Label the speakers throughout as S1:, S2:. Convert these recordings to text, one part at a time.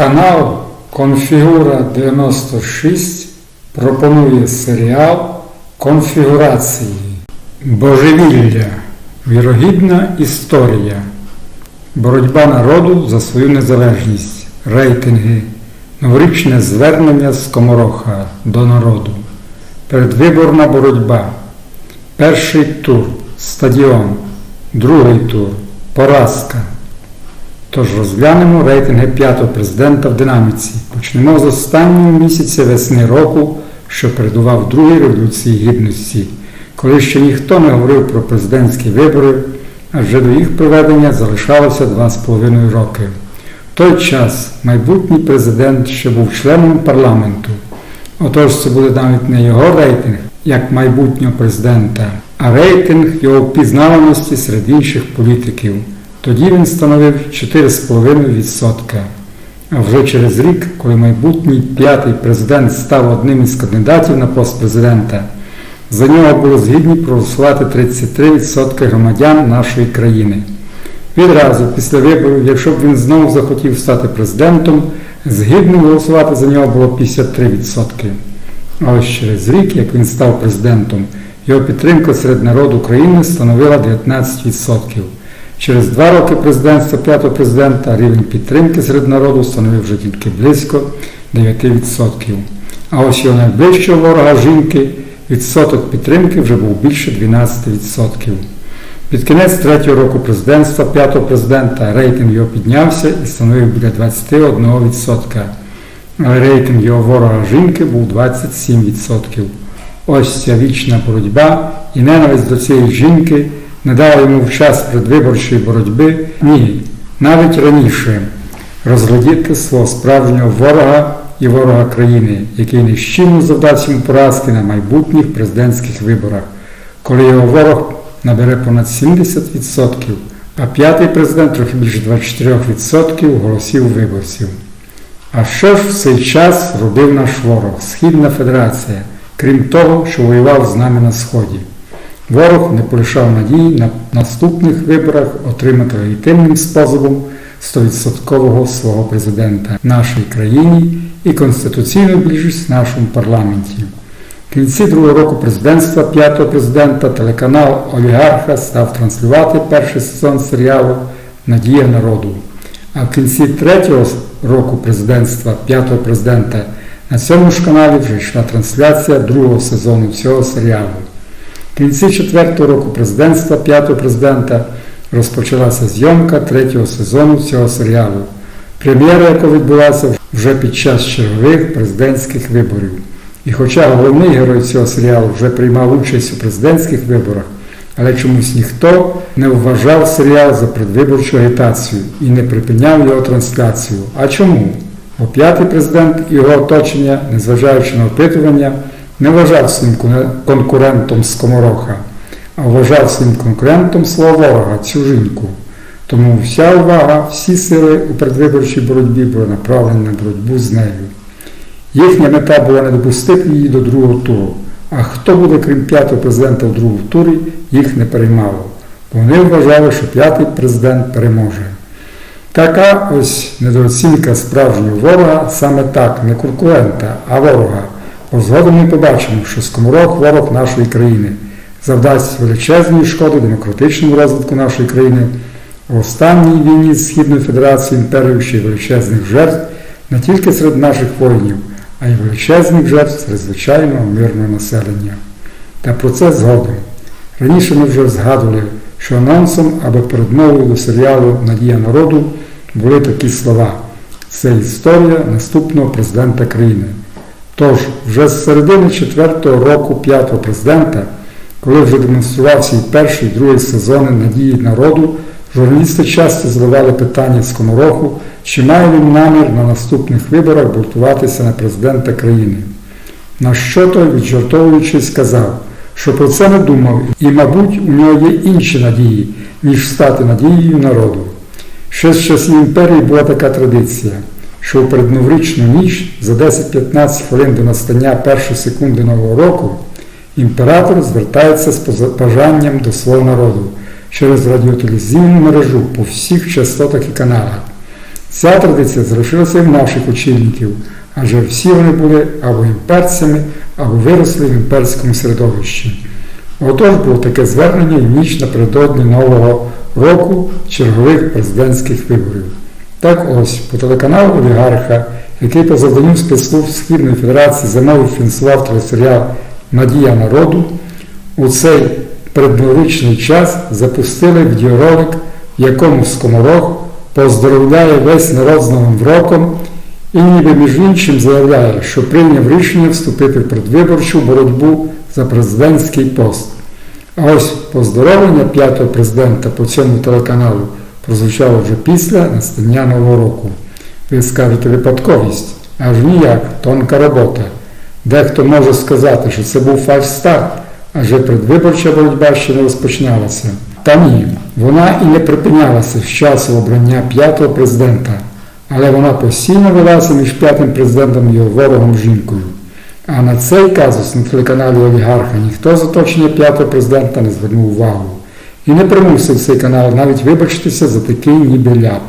S1: Канал Конфігура 96 пропонує серіал Конфігурації. Божевілля. Вірогідна історія. Боротьба народу за свою незалежність. Рейтинги. Новорічне звернення з Комороха до народу. Передвиборна боротьба. Перший тур. Стадіон. Другий тур. Поразка. Тож розглянемо рейтинги п'ятого президента в динаміці. Почнемо з останнього місяця весни року, що передував Другій революції гідності, коли ще ніхто не говорив про президентські вибори, адже до їх проведення залишалося два з половиною роки. В той час майбутній президент ще був членом парламенту. Отож це буде навіть не його рейтинг, як майбутнього президента, а рейтинг його впізнаваності серед інших політиків. Тоді він становив 4,5%. А вже через рік, коли майбутній п'ятий президент став одним із кандидатів на пост президента, за нього було згідні проголосувати 33% громадян нашої країни. Відразу після виборів, якщо б він знову захотів стати президентом, згідним голосувати за нього було 53%. А ось через рік, як він став президентом, його підтримка серед народу України становила 19%. Через два роки президентства п'ятого президента рівень підтримки серед народу становив вже тільки близько 9%. А ось його найближчого ворога жінки відсоток підтримки вже був більше 12%. Під кінець третього року президентства п'ятого президента рейтинг його піднявся і становив біля 21%. Але рейтинг його ворога жінки був 27%. Ось ця вічна боротьба і ненависть до цієї жінки не дала йому в час предвиборчої боротьби, ні, навіть раніше розглядіти свого справжнього ворога і ворога країни, який нещільно завдасть йому поразки на майбутніх президентських виборах, коли його ворог набере понад 70%, а п'ятий президент трохи більше 24% голосів виборців. А що ж в цей час робив наш ворог, Східна Федерація, крім того, що воював з нами на Сході? Ворог не полишав надії на наступних виборах отримати легітимним способом 100% свого президента в нашій країні і конституційну більшість в нашому парламенті. В кінці другого року президентства п'ятого президента телеканал Олігарха став транслювати перший сезон серіалу Надія народу. А в кінці третього року президентства п'ятого президента на цьому ж каналі вже йшла трансляція другого сезону цього серіалу. Кінці четвертого року президентства п'ятого президента розпочалася зйомка третього сезону цього серіалу, прем'єра якого відбулася вже під час чергових президентських виборів. І хоча головний герой цього серіалу вже приймав участь у президентських виборах, але чомусь ніхто не вважав серіал за предвиборчу агітацію і не припиняв його трансляцію. А чому? Бо п'ятий президент і його оточення, незважаючи на опитування, не вважав своїм конкурентом скомороха, а вважав своїм конкурентом свого ворога, цю жінку. Тому вся увага, всі сили у предвиборчій боротьбі були направлені на боротьбу з нею. Їхня мета була не допустити її до другого туру. А хто буде, крім п'ятого президента в другому турі, їх не переймало. Вони вважали, що п'ятий президент переможе. Така ось недооцінка справжнього ворога саме так, не конкурента, а ворога. Згодом ми побачимо, що скоморох ворог нашої країни завдасть величезної шкоди демократичному розвитку нашої країни в останній війні з Східною Федерацією ще величезних жертв не тільки серед наших воїнів, а й величезних жертв серед звичайного мирного населення. Та про це згодом. Раніше ми вже згадували, що анонсом або передмовою до серіалу Надія народу були такі слова. Це історія наступного президента країни. Тож, вже з середини четвертого року п'ятого президента, коли вже демонструвався і перший і другий сезони надії народу, журналісти часто задавали питання скомороху, чи має він намір на наступних виборах балотуватися на президента країни. На що той, віджартовуючи, сказав, що про це не думав, і, мабуть, у нього є інші надії, ніж стати надією народу. Ще з часів імперії була така традиція що у передноворічну ніч за 10-15 хвилин до настання першої секунди Нового року імператор звертається з бажанням до свого народу через радіотелевізійну мережу по всіх частотах і каналах. Ця традиція залишилася і в наших очільників, адже всі вони були або імперцями, або виросли в імперському середовищі. Отож було таке звернення в ніч напередодні Нового року чергових президентських виборів. Так ось по телеканалу Олігарха, який по завданню спецслужб Східної Федерації замовив фінансував телесеріал Надія народу, у цей передноворічний час запустили відеоролик, в якому скоморох поздоровляє весь народ з Новим роком і ніби між іншим заявляє, що прийняв рішення вступити в предвиборчу боротьбу за президентський пост. А ось поздоровлення п'ятого президента по цьому телеканалу прозвучало вже після настання Нового року. Ви скажете випадковість, аж ніяк, тонка робота. Дехто може сказати, що це був фальстарт, адже предвиборча боротьба ще не розпочиналася. Та ні, вона і не припинялася з часу обрання п'ятого президента, але вона постійно велася між п'ятим президентом і його ворогом жінкою. А на цей казус на телеканалі Олігарха ніхто з оточення п'ятого президента не звернув увагу і не примусив цей канал навіть вибачитися за такий ніби ляп.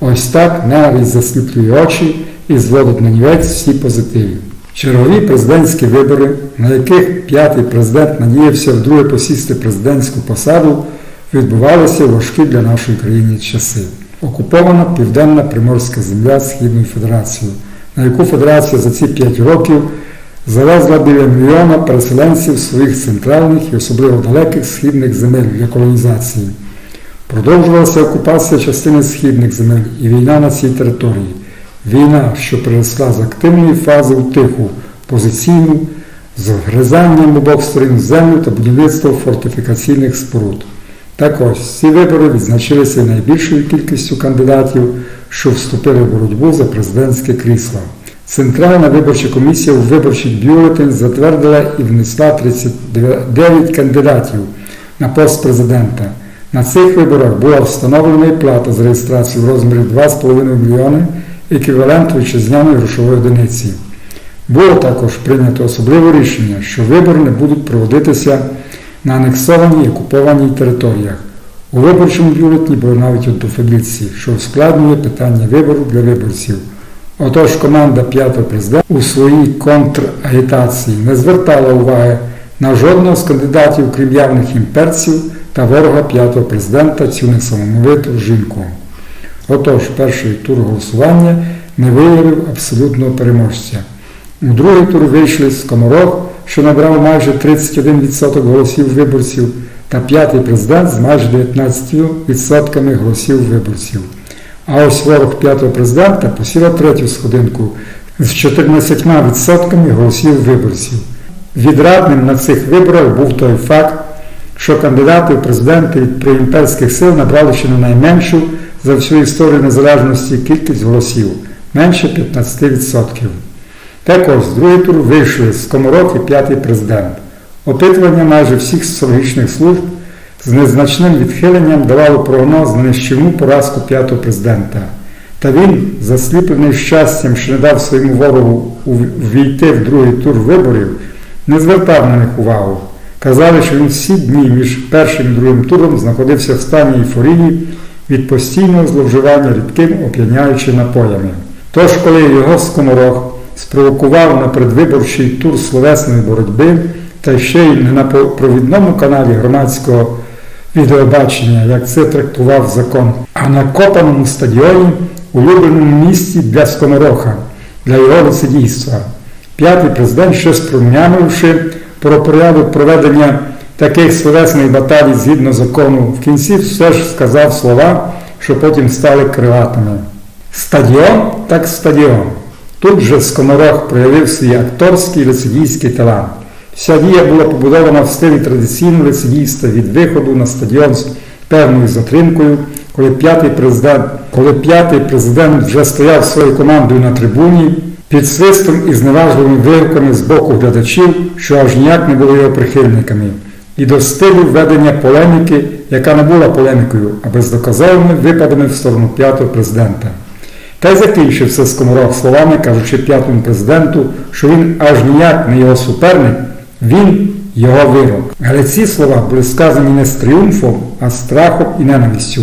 S1: Ось так ненависть засліплює очі і зводить на нівець всі позитиві. Чергові президентські вибори, на яких п'ятий президент надіявся вдруге посісти президентську посаду, відбувалися важкі для нашої країни часи. Окупована південна приморська земля Східної Федерації, на яку Федерація за ці п'ять років завезла біля мільйона переселенців своїх центральних і особливо далеких східних земель для колонізації. Продовжувалася окупація частини східних земель і війна на цій території. Війна, що переросла з активної фази у тиху, позиційну, з вгризанням обох сторін землю та будівництво фортифікаційних споруд. Так ось ці вибори відзначилися найбільшою кількістю кандидатів, що вступили в боротьбу за президентське крісло. Центральна виборча комісія у виборчий бюлетень затвердила і внесла 39 кандидатів на пост президента. На цих виборах була встановлена і плата за реєстрацію в розмірі 2,5 мільйони еквівалент вітчизняної грошової одиниці. Було також прийнято особливе рішення, що вибори не будуть проводитися на анексованій і окупованій територіях. У виборчому бюлетні були навіть однофабільці, що ускладнює питання вибору для виборців. Отож, команда п'ятого президента у своїй контрагітації не звертала уваги на жодного з кандидатів, крім явних імперців та ворога п'ятого президента цю несамовиту жінку. Отож, перший тур голосування не виявив абсолютного переможця. У другий тур вийшли Скоморох, що набрав майже 31% голосів виборців, та п'ятий президент з майже 19% голосів виборців. А ось ворог п'ятого президента посіла третю сходинку з 14% голосів виборців. Відрадним на цих виборах був той факт, що кандидати в президенти від проімперських сил набрали ще не найменшу за всю історію незалежності кількість голосів менше 15%. Також з другий тур вийшли з Скоморох і п'ятий президент. Опитування майже всіх соціологічних служб з незначним відхиленням давало прогноз на нищівну поразку п'ятого президента. Та він, засліплений щастям, що не дав своєму ворогу ввійти в другий тур виборів, не звертав на них увагу. Казали, що він всі дні між першим і другим туром знаходився в стані ейфорії від постійного зловживання рідким оп'яняючи напоями. Тож, коли його скоморох спровокував на предвиборчий тур словесної боротьби, та ще й не на провідному каналі громадського відеобачення, як це трактував закон, а на копаному стадіоні, улюбленому місці для скомороха, для його лицедійства. П'ятий президент, щось пром'янувши про порядок проведення таких словесних баталій згідно закону, в кінці все ж сказав слова, що потім стали криватими. Стадіон так стадіон. Тут же Скоморох проявив свій акторський лицедійський талант. Вся дія була побудована в стилі традиційного лицедійства від виходу на стадіон з певною затримкою, коли п'ятий президент, коли п'ятий президент вже стояв своєю командою на трибуні під свистом і зневажливими вигуками з боку глядачів, що аж ніяк не були його прихильниками, і до стилю ведення полеміки, яка не була полемікою, а бездоказовими випадами в сторону п'ятого президента. Та й закінчив це скоморох словами, кажучи п'ятому президенту, що він аж ніяк не його суперник, він його вирок. Але ці слова були сказані не з тріумфом, а з страхом і ненавистю.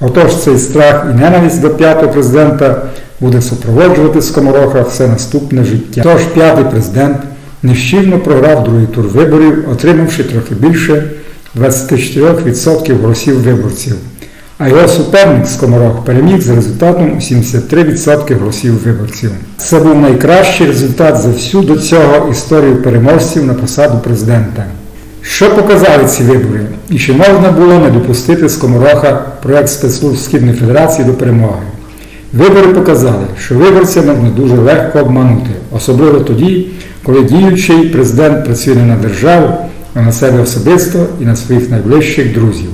S1: Отож цей страх і ненависть до п'ятого президента буде супроводжувати Скомороха все наступне життя. Тож п'ятий президент нещільно програв другий тур виборів, отримавши трохи більше 24% голосів виборців. А його суперник Скоморох переміг з результатом у 73% голосів виборців. Це був найкращий результат за всю до цього історію переможців на посаду президента. Що показали ці вибори? І чи можна було не допустити Скомороха проект спецслужб Східної Федерації до перемоги? Вибори показали, що виборця можна дуже легко обманути, особливо тоді, коли діючий президент працює не на державу, а на себе особисто і на своїх найближчих друзів.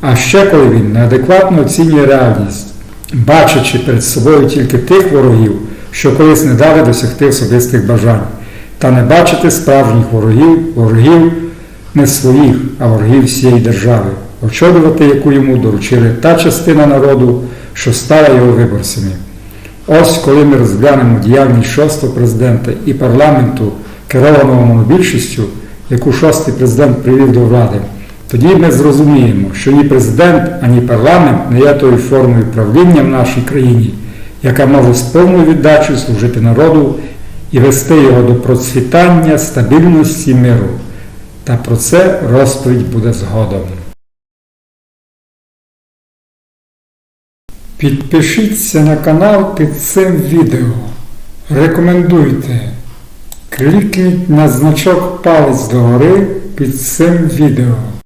S1: А ще коли він неадекватно оцінює реальність, бачачи перед собою тільки тих ворогів, що колись не дали досягти особистих бажань, та не бачити справжніх ворогів, ворогів не своїх, а ворогів всієї держави, очолювати яку йому доручили та частина народу, що стала його виборцями. Ось коли ми розглянемо діяльність шостого президента і парламенту, керованого монобільшістю, яку шостий президент привів до влади, тоді ми зрозуміємо, що ні президент, ані парламент не є тою формою правління в нашій країні, яка може з повною віддачею служити народу і вести його до процвітання, стабільності миру. Та про це розповідь буде згодом. Підпишіться на канал під цим відео. Рекомендуйте. Клікніть на значок палець догори під цим відео.